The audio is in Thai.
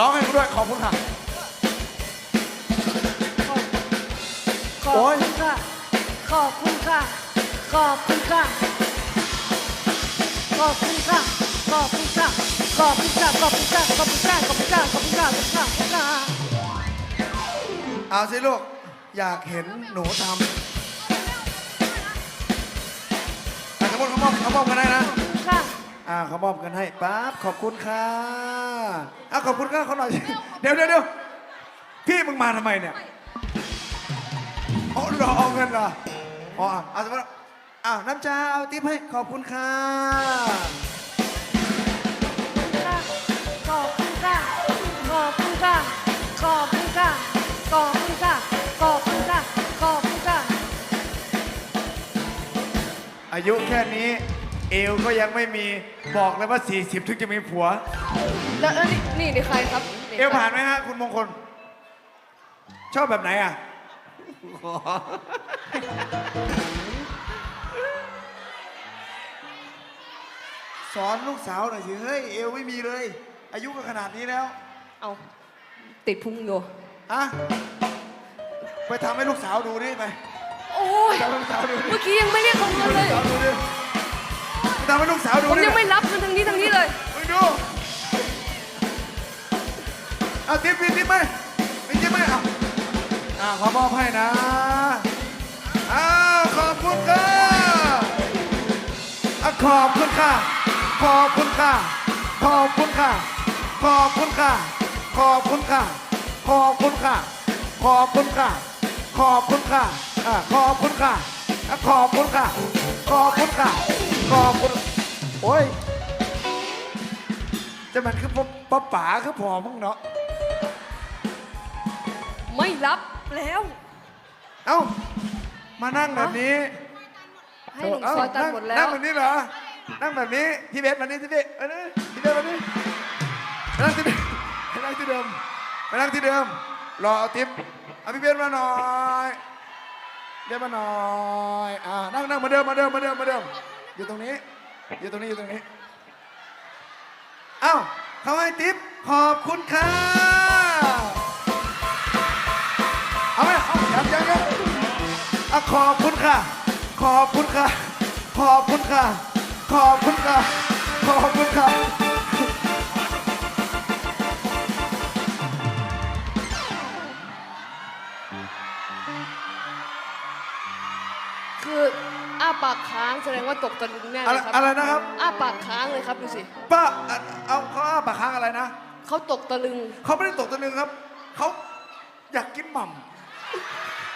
ร้องให้เขาด้วยขอบคุณค่ะ ขอบคุณค่ะ ขอบคุณค่ะ ขอบคุณค่ะ ขอบคุณค่ะ ขอบคุณค่ะ ขอบคุณค่ะ ขอบคุณค่ะ ขอบคุณค่ะ ขอบคุณค่ะ ขอบคุณค่ะ ขอบคุณค่ะ ขอบคุณค่ะ เอาสิลูก อยากเห็นหนูทำอะเขามอบเขามอบเขามอบกันได้นะ เขามอบกันให้ปั๊บขอบคุณค่ะอะขอบคุณค่ะเขาหน่อยสิเดี๋ยวเดี๋ยวเดี๋ยวพี่มึงมาทำไมเนี่ยอ๋อรอเอาเงินเหรออ๋ออะเอาสมมติอ้าวน้ำชาเอาติ๊บให้ขอบคุณค่ะขอบคุณค่ะขอบคุณค่ะขอบคุณค่ะขอบคุณค่ะขอบคุณค่ะขอบคุณค่ะอายุแค่นี้ เอวก็ยังไม่มีบอกเลยว่า 40 ถึงจะมีผัว แล้วแล้วนี่นี่นี่ใครครับนี่เอวผ่านไหมฮะคุณมงคล ชอบแบบไหนอะ สอนลูกสาวหน่อยสิ เฮ้ย เอวไม่มีเลย อายุก็ขนาดนี้แล้วเอาติดพุงอยู่อะไปทำให้ลูกสาวดูดิไปโอ้ยทำให้ลูกสาวดูดิเมื่อกี้ยังไม่เรียกเขาเงินเลยทำให้ลูกสาวดูดิไป ทำให้ลูกสาวดูผมดิยังไม่รับเงินทางนี้ทางนี้เลย มึงดูเอาติ๊บมีติ๊บไหมมีติ๊บไหมเอาอ่าขอมอบให้นะอ้าวขอบคุณค่ะอะขอบคุณค่ะ ขอบคุณค่ะ ขอบคุณค่ะ ขอบคุณค่ะ ขอบคุณค่ะ ขอบคุณค่ะ ขอบคุณค่ะ ขอบคุณค่ะอะขอบคุณค่ะอะขอบคุณค่ะ ขอบคุณค่ะ ขอบคุณ โอ้ยจะมันคือป้าป้าป๋าคือพอมึงเนาะ ไม่รับแล้ว เอ้า มานั่งแบบนี้ให้หนุ่มเอ้าซอยตันหมดแล้นั่วงแบบนี้เหรอ นั่งแบบนี้ พี่เบสมานี่พี่เบสเออนี่พี่เบสมานี่มานั่งที่เดิมมานั่งที่เดิมมานั่งที่เดิม รอเอาทิปเอาพี่เบสมาหน่อยเบสมาหน่อย อ่า นั่งนั่งมาเดิมมาเดิมมาเดิมมาเดิม อยู่ตรงนี้ อยู่ตรงนี้อยู่ตรงนี้เอ้าเขาให้ทิปขอบคุณค่ะเอาไหมเอายังยังยังอะขอบคุณค่ะ ขอบคุณค่ะ ขอบคุณค่ะ ขอบคุณค่ะ ขอบคุณค่ะคือ ปากค้างแสดงว่าตกตะลึงแน่อะเลไรยครับอะไรนะครับ อ้าปากค้างเลยครับดูสิป้าอะเอาเขาอ้าปากค้างอะไรนะเขาตกตะลึง เขาไม่ได้ตกตะลึงครับ เขาอยากกินหม่ำ